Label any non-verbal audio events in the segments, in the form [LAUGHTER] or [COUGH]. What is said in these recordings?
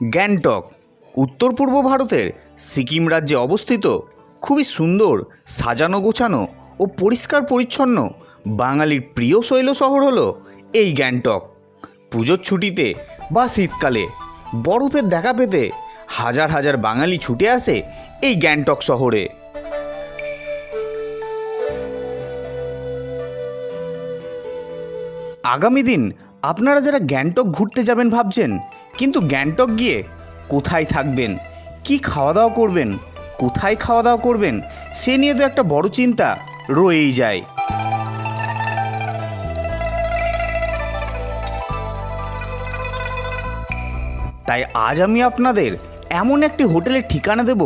গ্যাংটক, উত্তর পূর্ব ভারতের সিকিম রাজ্যে অবস্থিত খুবই সুন্দর, সাজানো গোছানো ও পরিষ্কার পরিচ্ছন্ন বাঙালির প্রিয় শৈল শহর হলো এই গ্যাংটক। পুজোর ছুটিতে বা শীতকালে বরফের দেখা পেতে হাজার হাজার বাঙালি ছুটে আসে এই গ্যাংটক শহরে। আগামী দিন আপনারা যারা গ্যাংটক ঘুরতে যাবেন ভাবছেন কিন্তু গ্যাংটক গিয়ে কোথায় থাকবেন? কি খাওয়া দাওয়া করবেন? কোথায় খাওয়া দাওয়া করবেন? সে নিয়ে তো একটা বড় চিন্তা রয়েই যায়। তাই আজ আমি আপনাদের এমন একটি হোটেলের ঠিকানা দেব,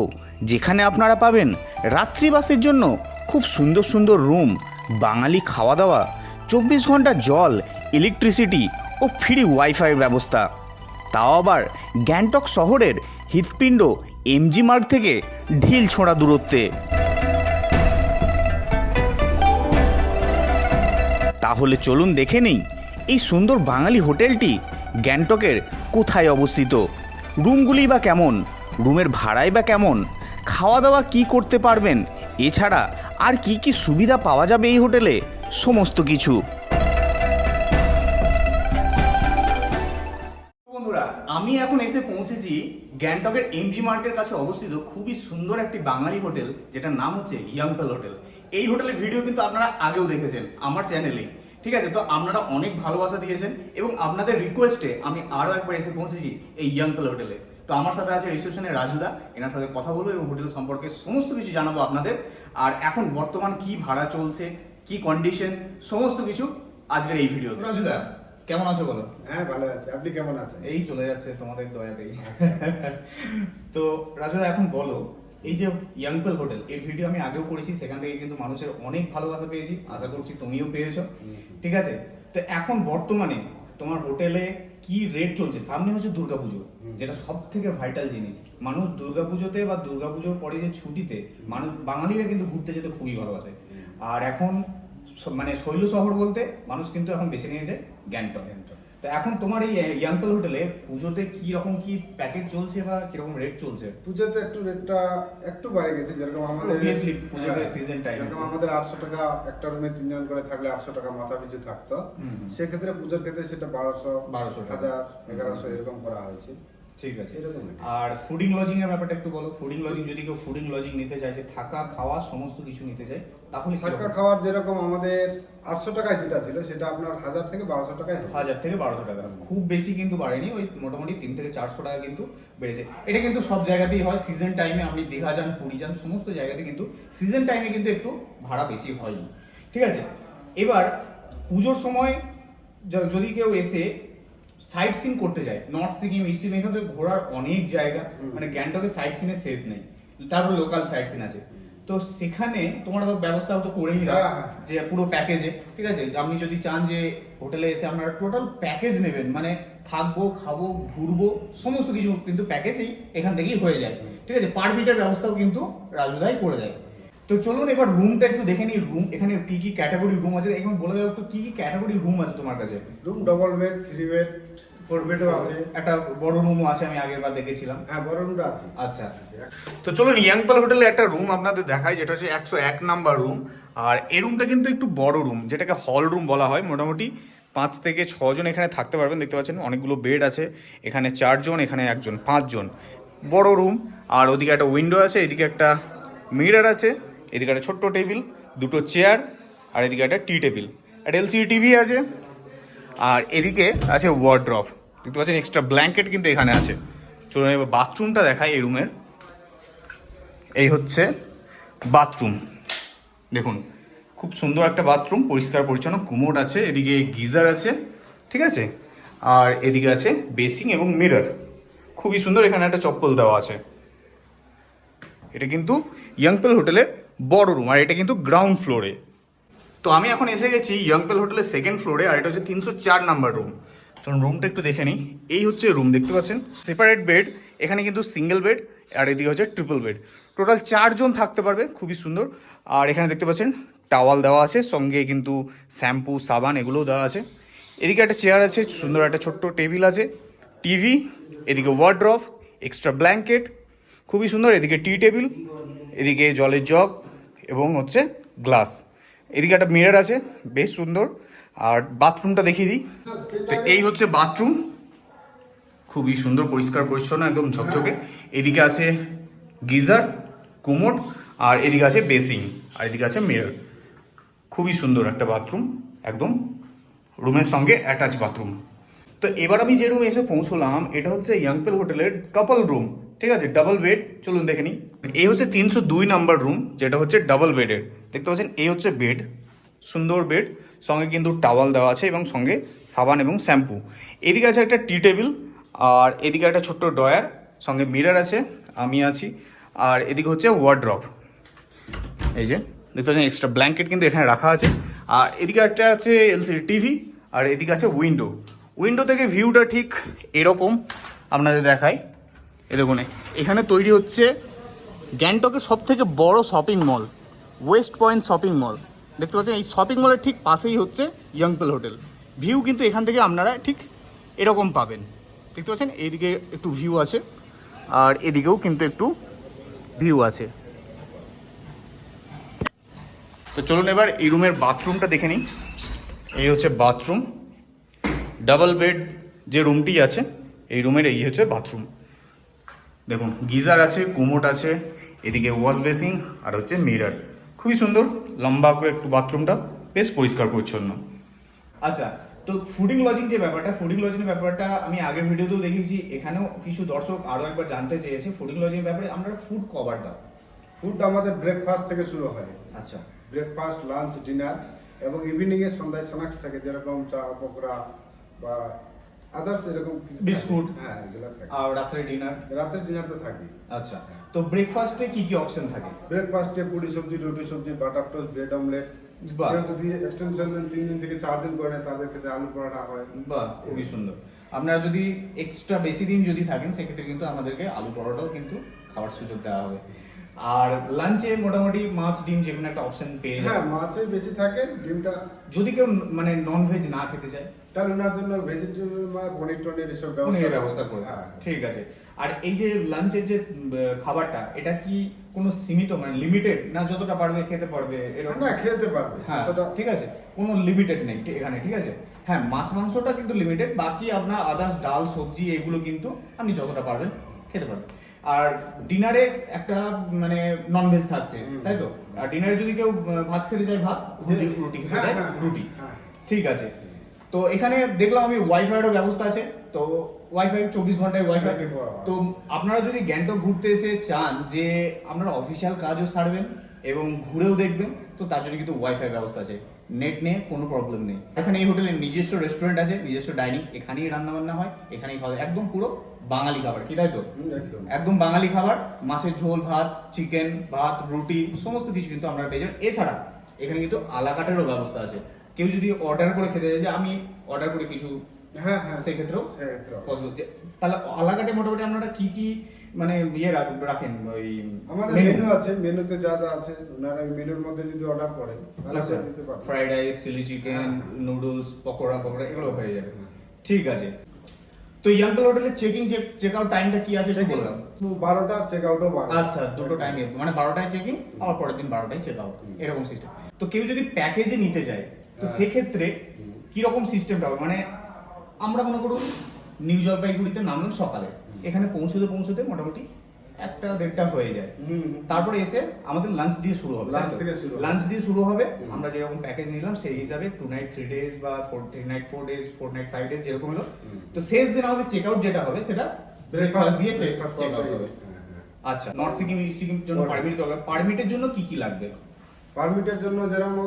যেখানে আপনারা পাবেন রাত্রিবাসের জন্য খুব সুন্দর সুন্দর রুম, বাঙালি খাওয়া দাওয়া চব্বিশ ঘণ্টা জল ইলেকট্রিসিটি ও ফ্রি ওয়াইফাইয়ের ব্যবস্থা। তাও আবার গ্যাংটক শহরের হৃৎপিণ্ড এমজি মার্গ থেকে ঢিল ছোঁড়া দূরত্বে। তাহলে চলুন দেখে নেই এই সুন্দর বাঙালি হোটেলটি গ্যাংটকের কোথায় অবস্থিত? রুমগুলি বা কেমন? রুমের ভাড়াই বা কেমন? খাওয়া দাওয়া কি করতে পারবেন? এছাড়া আর কি কি সুবিধা পাওয়া যাবে এই হোটেলে? সমস্ত কিছু। বন্ধুরা, আমি এখন এসে পৌঁছেছি গ্যাংটকের এমজি মার্কের কাছে অবস্থিত খুবই সুন্দর একটি বাঙালি হোটেল, যেটার নাম হচ্ছে ইয়াংপেল হোটেল এই হোটেলের ভিডিও কিন্তু আপনারা আগেও দেখেছেন, আমার চ্যানেলে ঠিক আছে? তো আপনারা অনেক ভালোবাসা দিয়েছেন এবং আপনাদের রিকোয়েস্টে আমি আরও একবার এসে পৌঁছেছি এই ইয়াংপেল হোটেলে তো আমার সাথে আছে রিসেপশনে রাজুদা, এনার সাথে কথা বলব এবং হোটেল সম্পর্কে সমস্ত কিছু জানাব আপনাদের। আর এখন বর্তমান কি ভাড়া চলছে, কি কন্ডিশন সমস্ত কিছু আজকের এই ভিডিও রাজুদা কেমন আছো বলো? হ্যাঁ ভালো আছে। আপনি কেমন আছেন? এই চলে যাচ্ছে তোমাদের দয়াতেই। [LAUGHS] তো রাজুদা এখন বলো এই যে ইয়াংপেল হোটেল এর ভিডিও আমি আগেও করেছি সেখান থেকে কিন্তু মানুষের অনেক ভালোবাসা পেয়েছি আশা করছি তুমিও পেয়েছ ঠিক আছে? তো এখন বর্তমানে তোমার হোটেলে কি রেট চলছে? সামনে হচ্ছে দুর্গাপুজো যেটা সব থেকে ভাইটাল জিনিস। মানুষ দুর্গাপুজোতে বা দুর্গাপুজোর পরে যে ছুটিতে মানুষ বাঙালিরা কিন্তু ঘুরতে যেতে খুবই ভালোবাসে। আর এখন মানে শৈল শহর বলতে মানুষ কিন্তু এখন বেছে নিয়েছে গ্যাংটক। তো এখন তোমার এই ইয়াংটল হোটেলে পুজোতে কি রকম কি প্যাকেজ চলছে বা কীরকম রেট চলছে পুজোতে একটু রেটটা একটু বাড়ে গেছে যেরকম আমাদের Obviously, পুজোতে সিজন টাইম যেরকম আমাদের আটশো টাকা একটা রুমে তিনজন করে থাকলে আটশো টাকা মাথা পিছু থাকতো। সেক্ষেত্রে পুজোর ক্ষেত্রে সেটা 1200 1200 টাকা। হাজার এগারোশো এরকম করা হয়েছে ঠিক আছে। এরকমই। আর ফুডিং লজিং এর ব্যাপারটা একটু বলো। ফুডিং লজিং যদি কেউ ফুডিং লজিং নিতে চাইছে থাকা খাওয়া সমস্ত কিছু নিতে চায় তাহলে থাকা খাওয়ার যেরকম আমাদের আটশো টাকায় যেটা ছিল সেটা আপনার হাজার থেকে বারোশো টাকায় হাজার থেকে বারোশো টাকা। খুব বেশি কিন্তু বাড়েনি ওই মোটামুটি তিন থেকে চারশো টাকা কিন্তু বেড়েছে। এটা কিন্তু সব জায়গাতেই হয়। সিজন টাইমে আপনি দীঘা যান পুরী যান সমস্ত জায়গাতে কিন্তু সিজন টাইমে কিন্তু একটু ভাড়া বেশি হয় ঠিক আছে? এবার পুজোর সময় যদি কেউ এসে সাইট সিন করতে যায়। নর্থ সিকিম ইস্ট সিকিম এখানে ঘোরার অনেক জায়গা। মানে গ্যাংটকের সাইট সিনের শেষ নেই। তারপর লোকাল সাইট সিন আছে। তো সেখানে তোমার তো ব্যবস্থা তো করেই দাও হ্যাঁ, হ্যাঁ। যে পুরো প্যাকেজে ঠিক আছে? আপনি যদি চান যে হোটেলে এসে আপনারা টোটাল প্যাকেজ নেবেন মানে থাকব খাব ঘুরবো সমস্ত কিছু কিন্তু প্যাকেজেই এখান থেকেই হয়ে যায়। ঠিক আছে? পার মিটার ব্যবস্থাও কিন্তু রাজুদাই করে দেয়। তো চলুন এবার রুমটা একটু দেখে নিই। রুম এখানে কি কি ক্যাটাগরি রুম আছে? এখন বলে দাও একটু কি কি ক্যাটাগরি রুম আছে তোমার কাছে? Room double bed three bed four বেডও আছে একটা বড় রুমও আছে আমি আগের বার দেখেছিলাম। হ্যাঁ বড় রুমটা আছে। আচ্ছা। তো চলুন ইয়াংপাল হোটেলে একটা রুম আপনাদের দেখাই যেটা হচ্ছে একশো এক নাম্বার রুম আর এই রুমটা কিন্তু একটু বড় রুম যেটাকে হল রুম বলা হয়। মোটামুটি পাঁচ থেকে ছজন এখানে থাকতে পারবেন দেখতে পাচ্ছেন অনেকগুলো বেড আছে। এখানে চারজন এখানে একজন পাঁচজন। বড় রুম আর ওদিকে একটা উইন্ডো আছে এদিকে একটা মিরর আছে এদিকে একটা ছোট্ট টেবিল দুটো চেয়ার আর এদিকে একটা টি টেবিল একটা এলসিডি টিভি আছে আর এদিকে আছে ওয়ার্ড্রপ দেখতে পাচ্ছেন এক্সট্রা ব্ল্যাঙ্কেট কিন্তু এখানে আছে। চলুন এবার বাথরুমটা দেখাই এই রুমের এই হচ্ছে বাথরুম দেখুন, খুব সুন্দর একটা বাথরুম পরিষ্কার, পরিচ্ছন্ন কুমোড আছে, এদিকে গিজার আছে, ঠিক আছে? আর এদিকে আছে বেসিং এবং মিরর। খুবই সুন্দর এখানে একটা চপ্পল দেওয়া আছে। এটা কিন্তু ইয়াংপেল হোটেলের বড় রুম আর এটা কিন্তু গ্রাউন্ড ফ্লোরে তো আমি এখন এসে গেছি ইয়াংপেল হোটেলের সেকেন্ড ফ্লোরে আর এটা হচ্ছে তিনশো চার নাম্বার রুম চলুন রুমটা একটু দেখে নিই। এই হচ্ছে রুম দেখতে পাচ্ছেন? সেপারেট বেড এখানে কিন্তু সিঙ্গেল বেড আর এদিকে হচ্ছে ট্রিপল বেড টোটাল চারজন থাকতে পারবে, খুবই সুন্দর। আর এখানে দেখতে পাচ্ছেন টাওয়াল দেওয়া আছে, সঙ্গে কিন্তু শ্যাম্পু সাবান এগুলোও দেওয়া আছে। এদিকে একটা চেয়ার আছে, সুন্দর একটা ছোট্ট টেবিল আছে টিভি এদিকে ওয়ার্ড্রফ এক্সট্রা ব্ল্যাঙ্কেট খুবই সুন্দর। এদিকে টি টেবিল এদিকে জলের জগ এবং হচ্ছে গ্লাস এদিকে একটা মিরর আছে, বেশ সুন্দর। আর বাথরুমটা দেখিয়ে দিই। তো এই হচ্ছে বাথরুম। খুবই সুন্দর, পরিষ্কার, পরিচ্ছন্ন, একদম ঝকঝকে। এদিকে আছে গিজার কুমোট আর এদিকে আছে বেসিং আর এদিকে আছে মিরর। খুবই সুন্দর একটা বাথরুম, একদম রুমের সঙ্গে অ্যাটাচ বাথরুম। তো এবার আমি যে রুমে এসে পৌঁছলাম, এটা হচ্ছে ইয়াংপেল হোটেলের কাপল রুম ঠিক আছে? ডাবল বেড চলুন দেখে নিই। এই হচ্ছে তিনশো দুই নাম্বার রুম যেটা হচ্ছে ডাবল বেডের দেখতে পাচ্ছেন, এই হচ্ছে বেড সুন্দর বেড সঙ্গে কিন্তু টাওয়াল দেওয়া আছে এবং সঙ্গে সাবান এবং শ্যাম্পু এদিকে আছে একটা টি টেবিল আর এদিকে একটা ছোট্ট ডয়ার সঙ্গে মিরর আছে, আমি আছি। আর এদিকে হচ্ছে ওয়ার্ড্রপ এই যে, দেখতে পাচ্ছেন এক্সট্রা ব্ল্যাঙ্কেট কিন্তু এখানে রাখা আছে। আর এদিকে একটা আছে এলসিডি টিভি আর এদিকে আছে উইন্ডো উইন্ডো থেকে ভিউটা ঠিক এরকম আপনাদের দেখাই। এ দেখুন, এখানে তৈরি হচ্ছে গ্যাংটকের সব থেকে বড় shopping mall West Point shopping mall দেখতে পাচ্ছেন, এই শপিং মলের ঠিক পাশেই হচ্ছে ইয়াংপেল হোটেল ভিউ কিন্তু এখান থেকে আপনারা ঠিক এরকম পাবেন। দেখতে পাচ্ছেন, এইদিকে একটু ভিউ আছে, আর এদিকেও কিন্তু একটু ভিউ আছে। তো চলুন এবার এই রুমের বাথরুমটা দেখে নিই। এই হচ্ছে বাথরুম ডাবল বেড যে রুমটি আছে, এই রুমের এই হচ্ছে বাথরুম দেখুন, গিজার আছে, কুমোট আছে, এদিকে ওয়াশ বেসিং আর হচ্ছে মিরর খুবই সুন্দর। লম্বা করে একটু বাথরুমটা বেশ পরিষ্কার পরিচ্ছন্ন। আচ্ছা তো ফুডিং লজিং যে ব্যাপারটা ফুডিং লজিং ব্যাপারটা আমি আগের ভিডিওতেও দেখেছি এখানেও কিছু দর্শক আরও একবার জানতে চেয়েছে ফুডিং লজিং ব্যাপারে আমরা ফুড কভার দাও। ফুড আমাদের ব্রেকফাস্ট থেকে শুরু হয়। আচ্ছা। ব্রেকফাস্ট লাঞ্চ ডিনার এবং ইভিনিংয়ে সন্ধ্যায় স্ন্যাক্স থাকে যেরকম চা পকোড়া বা আদার্স এরকম বিস্কুট। হ্যাঁ এগুলো থাকে। আর রাত্রে ডিনার রাতের ডিনার তো থাকি আচ্ছা তো ব্রেকফাস্টে কি কি অপশন থাকে? ব্রেকফাস্টে পুরি সবজি রুটি সবজি বাটার টোস্ট ব্রেড অমলেট। কেউ যদি এক্সটেনশন তিন দিন থেকে চার দিন করে তাদের ক্ষেত্রে আলু পরোটা হয়। বাহ খুবই সুন্দর। আপনারা যদি এক্সট্রা বেশি দিন যদি থাকেন সেক্ষেত্রে কিন্তু আমাদেরকে আলু পরোটাও কিন্তু খাওয়ার সুযোগ দেওয়া হবে। আর লাঞ্চে মোটামুটি মাছ ডিম যে কোনো একটা অপশন পেয়ে হ্যাঁ যাবেন মাছে বেশি থাকে ডিমটা যদি কেউ মানে নন ভেজ না খেতে চায় তাহলে ওনার জন্য ভেজিটেবল বা পনির টনির এসব পনিরের ব্যবস্থা করে হ্যাঁ। ঠিক আছে। আর এই যে লাঞ্চের যে খাবারটা এটা কি কোনো সীমিত মানে লিমিটেড না যতটা পারবে খেতে পারবে এরকম? না খেতে পারবে। হ্যাঁ ঠিক আছে। কোনো লিমিটেড নেই এখানে ঠিক আছে। হ্যাঁ মাছ মাংসটা কিন্তু লিমিটেড বাকি আপনার আদার্স ডাল সবজি এগুলো কিন্তু আপনি যতটা পারবেন খেতে পারবেন। আর ডিনারে একটা মানে ননভেজ থাকছে। তাই তো? আর ডিনারে যদি কেউ ভাত খেতে চায় ভাত রুটি রুটি খেতে হ্যাঁ, চায় হ্যাঁ, রুটি। হ্যাঁ। ঠিক আছে। তো এখানে দেখলাম আমি ওয়াইফাইয়েরও ব্যবস্থা আছে। তো ওয়াইফাই চব্বিশ ঘন্টায় ওয়াইফাই 24 তো আপনারা যদি গ্যাংটক ঘুরতে এসে চান যে আপনারা অফিসিয়াল কাজও সারবেন এবং ঘুরেও দেখবেন তো তার জন্য কিন্তু ওয়াইফাই ব্যবস্থা আছে। নেট নিয়ে কোনো প্রবলেম নেই। এখানে এই হোটেলে নিজস্ব রেস্টুরেন্ট আছে নিজস্ব ডাইনিং এখানেই রান্না বান্না হয় এখানেই খাওয়া একদম পুরো বাঙালি খাবার কি তাই তো? একদম। একদম বাঙালি খাবার মাছের ঝোল ভাত চিকেন ভাত রুটি সমস্ত কিছু কিন্তু আপনারা পেয়ে যাবেন। এছাড়া এখানে কিন্তু আলাকাটেরও ব্যবস্থা আছে। কেউ যদি অর্ডার করে খেতে চায় যে আমি অর্ডার করে কিছু হ্যাঁ হ্যাঁ। সেক্ষেত্রেও। পসিবল তাহলে আলাকাটে মোটামুটি আপনারা কি কি মানে ইয়ে রাখ- রাখেন ওই আমাদের মেনু আছে মেনুতে যা যা আছে ওনারা মেনুর মধ্যে যদি অর্ডার করেন তাহলে দিতে পারবে fried rice chilli chicken noodles pakora pakora এগুলো হয়ে যাবে। ঠিক আছে। তো হোটেলের চেকিং চেক আউট টাইমটা কি আছে বললাম বারোটা চেক আউটও আচ্ছা দুটো টাইমে মানে বারোটায় চেকিং আবার পরের দিন বারোটায় চেক আউট এরকম সিস্টেম তো কেউ যদি প্যাকেজে নিতে চায় তো। সেক্ষেত্রে কীরকম সিস্টেমটা হবে মানে আমরা মনে করুন নিউ জলপাইগুড়িতে নামলাম সকালে এখানে পৌঁছতে পৌঁছতে মোটামুটি একটা দেড়টা হয়ে যায়। তারপরে এসে আমাদের লাঞ্চ দিয়ে শুরু হবে লাঞ্চ দিয়ে শুরু হবে আমরা যেরকম প্যাকেজ নিলাম সেই হিসাবে টু নাইট থ্রি ডেজ বা four three night four days four night five days যেরকম হলো তো শেষ দিন আমাদের চেক আউট যেটা হবে সেটা ব্রেকফাস্ট দিয়ে চেক আউট হবে হ্যাঁ, হ্যাঁ। আচ্ছা নর্থ সিকিম ইস্ট সিকিম জন্য। পারমিট দরকার পারমিটের জন্য কি কি লাগবে পারমিটের জন্য যেরকম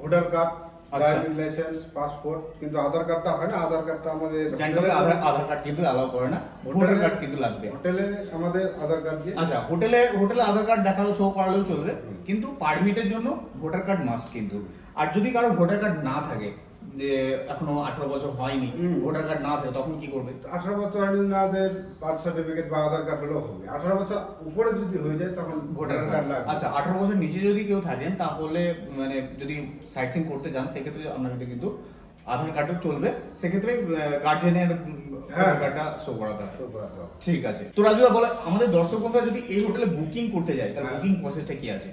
voter card. Driving licence passport কিন্তু আধার কার্ডটা হয় না আধার কার্ডটা আমাদের গ্যাংটকে আধার আধার কার্ড কিন্তু অ্যালাউ করে না। ভোটার কার্ড কিন্তু লাগবে। হোটেলে আমাদের আধার কার্ড দিয়ে আচ্ছা হোটেলে হোটেলে আধার কার্ড দেখাল শো করালেও চলবে। কিন্তু পারমিটের জন্য ভোটার কার্ড মাস্ট কিন্তু। আর যদি কারও ভোটার কার্ড না থাকে যে এখনও আঠারো বছর হয়নি। ভোটার কার্ড না থাকে তখন কি করবে আঠারো বছর হয়নি ওনাদের বার্থ সার্টিফিকেট বা আধার কার্ড হলেও হবে আঠারো বছর উপরে যদি হয়ে যায় তখন ভোটার কার্ড লাগবে আচ্ছা আঠারো বছর নিচে যদি কেউ থাকেন তাহলে মানে যদি সাইট সিন করতে চান সেক্ষেত্রে আপনাকে কিন্তু আধার কার্ডও চলবে সেক্ষেত্রে গার্জেনের হ্যাঁ। কার্ডটা শো করাতে। ঠিক আছে তো রাজুদা বলে আমাদের দর্শক বন্ধুরা যদি এই হোটেলে বুকিং করতে যায় তাহলে হ্যাঁ। বুকিং প্রসেসটা কি আছে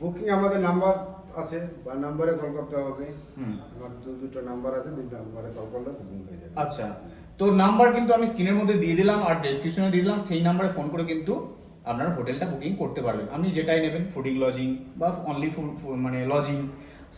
বুকিং আমাদের নাম্বার আছে বা নাম্বারে কল করতে হবে। হুম। আমার দুটো নাম্বার আছে দুটো নাম্বারে কল করলে বুকিং হয়ে যাবে। আচ্ছা তো নাম্বার কিন্তু আমি স্ক্রিনের মধ্যে দিয়ে দিলাম আর ডেসক্রিপশনে দিয়ে দিলাম সেই নাম্বারে ফোন করে কিন্তু আপনার হোটেলটা বুকিং করতে পারবেন। আপনি যেটাই নেবেন ফুডিং লজিং বা অনলি ফুড মানে লজিং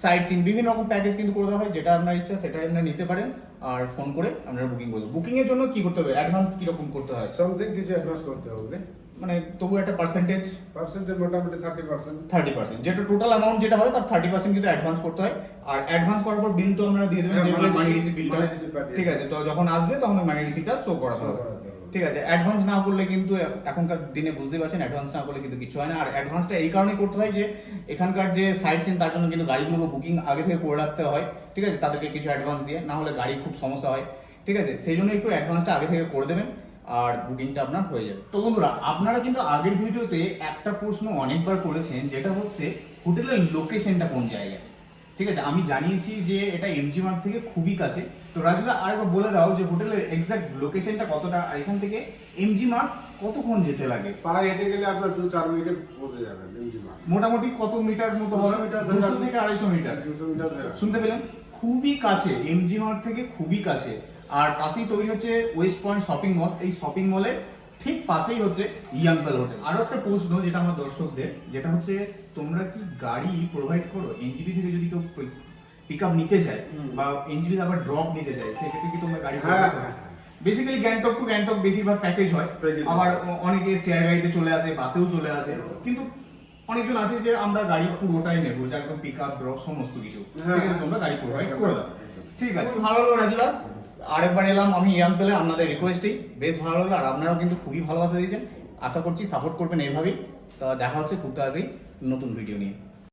সাইট সিন বিভিন্ন রকম প্যাকেজ কিন্তু করে দেওয়া হয় যেটা আপনার ইচ্ছা সেটাই আপনারা নিতে পারেন আর ফোন করে আপনারা বুকিং করে দেবেন। বুকিং এর জন্য কি করতে হবে? অ্যাডভান্স কীরকম করতে হয়? সামথিং কিছু অ্যাডভান্স করতে হবে। মানে তবু একটা পার্সেন্টেজ পার্সেন্টেজ মোটামুটি থার্টি পার্সেন্ট থার্টি পার্সেন্ট যেটা টোটাল অ্যামাউন্ট যেটা হয় তার থার্টি পার্সেন্ট কিন্তু অ্যাডভান্স করতে হয়। আর অ্যাডভান্স করার পর বিল তো আপনারা দিয়ে দেবেন হ্যাঁ, মানি রিসিপ্ট বিলটা receipt পাঠিয়ে ঠিক আছে তো যখন আসবে তখন ওই মানি রিসিপ্টটা শো করাতে হবে। ঠিক আছে অ্যাডভান্স না করলে কিন্তু এখনকার দিনে বুঝতে পারছেন অ্যাডভান্স না করলে কিন্তু কিছু হয় না। আর অ্যাডভান্সটা এই কারণেই করতে হয় যে এখানকার যে সাইট সিন তার জন্য কিন্তু গাড়িগুলো বুকিং আগে থেকে করে রাখতে হয়। ঠিক আছে তাদেরকে কিছু অ্যাডভান্স দিয়ে না হলে গাড়ি খুব সমস্যা হয়। ঠিক আছে সেই জন্য একটু অ্যাডভান্সটা আগে থেকে করে দেবেন। আর বুকিংটা আপনার হয়ে যাবে। তো বন্ধুরা আপনারা কিন্তু আগের ভিডিওতে একটা প্রশ্ন অনেকবার করেছেন যেটা হচ্ছে হোটেলের লোকেশনটা কোন জায়গায়? ঠিক আছে আমি জানিয়েছি যে এটা এমজি মার্ট থেকে খুবই কাছে। তো রাজুদা আরেকবার বলে দাও যে হোটেলের এক্সাক্ট লোকেশনটা কতটা আর এখান থেকে এমজি মার্ট কতক্ষণ যেতে লাগে? পায়ে হেঁটে গেলে আপনার দু চার মিনিটে পৌঁছে যাবেন এমজি মার্ট মোটামুটি কত মিটার মতো হবে? দুশো থেকে আড়াইশো মিটার। দুশো মিটার শুনতে পেলেন? খুবই কাছে এমজি মার্ট থেকে খুবই কাছে। আর পাশেই তৈরি হচ্ছে ওয়েস্ট পয়েন্ট শপিং মল এই শপিং মলের ঠিক পাশেই হচ্ছে ইয়াংপেল হোটেল আরও একটা প্রশ্ন যেটা আমার দর্শকদের যেটা হচ্ছে তোমরা কি গাড়ি প্রোভাইড করো? এনজিপি থেকে যদি কেউ পিক আপ নিতে চায় বা এনজিপি আবার ড্রপ নিতে চায় সেক্ষেত্রে কি তোমরা গাড়ি হ্যাঁ। বেসিক্যালি গ্যাংটক টু গ্যাংটক বেশিরভাগ প্যাকেজ হয়। আবার অনেকে শেয়ার গাড়িতে চলে আসে বাসেও চলে আসে। কিন্তু অনেকজন আছে যে আমরা গাড়ি পুরোটাই নেব যে একদম পিক আপ ড্রপ সমস্ত কিছু। হ্যাঁ। তোমরা গাড়ি প্রোভাইড করে দাও। ঠিক আছে। ভালো লাগল রাজুদা। আরেকবার এলাম, আমি ইয়াম পেলে আপনাদের রিকোয়েস্টেই বেশ ভালো লাগল, আর আপনারাও কিন্তু খুবই ভালোবাসা দিয়েছেন। আশা করছি সাপোর্ট করবেন এইভাবেই। তা দেখা হচ্ছে খুব তাড়াতাড়ি নতুন ভিডিও নিয়ে।